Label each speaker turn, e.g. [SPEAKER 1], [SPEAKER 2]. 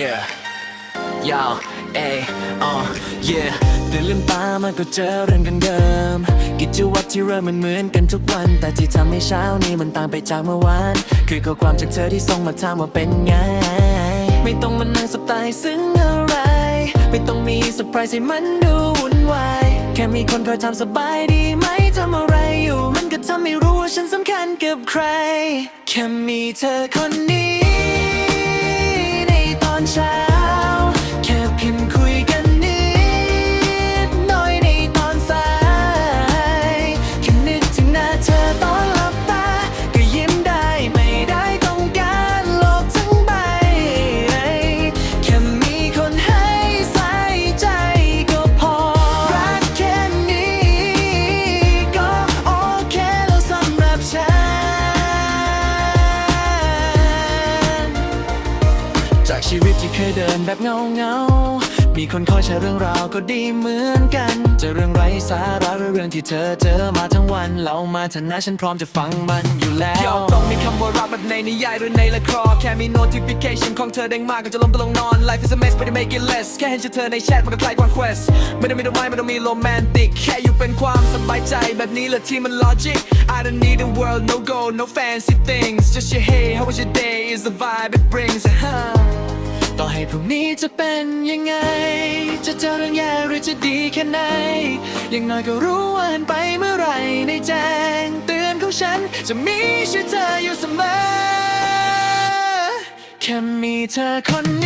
[SPEAKER 1] yeah yo ay uh yeah ตื่นลืมตามาก็เจอเรื่องกันเดิม กิจวัตรที่เริ่มมันเหมือนกันทุกวัน แต่ที่ทำให้เช้านี้มันต่างไปจากเมื่อวาน คือข้อความจากเธอที่ส่งมาถามว่าเป็นไง ไม่ต้องมานั่งสบตายซึ้งอะไร ไม่ต้องมีเซอร์ไพรส์ให้มันดูวุ่นวายแค่มีคนคอยถามสบายดีไหมทำอะไรอยู่ มันก็ทำให้รู้ว่าฉันสำคัญกับใคร แค่มีเธอคนนี้ ต ชีวิตที่เคยเดินแบบเงาเงาๆ มีคนคอยแชร์เรื่องราวก็ดีเหมือนกันจอเรื่องไร้สาระหรือเรื่องที่เธอเจอมาทั้งวัน เรามาเถอะนะฉันพร้อมจะฟังมันอยู่แล้ว
[SPEAKER 2] ยอมต้องมีคำว่ารักแบบในนิยายหรือในละครแค่มี notification ของเธอเด้งมากก็จะล้มตะลงนอน life is a mess ไม่ได้ make it less แค่เห็นชื่อเธอในแชทมันก็คลายกว่า quest ไม่ได้มีดอกไม้ไม่ต้องมีโรแมนติกแค่อยู่เป็นความสบายใจแบบนี้แหละที่มัน logic I don't need a world no goal no fancy things just your hey how was your day is the vibe it brings uh-huh.
[SPEAKER 1] ต่อให้พรุ่งนี้จะเป็นยังไง จะเจอเรื่องแย่หรือจะดีแค่ไหน อย่างน้อยก็รู้ว่าหันไปเมื่อไรในแจ้งเตือนของฉัน จะมีชื่อเธออยู่เสมอ แค่มีเธอคนนี้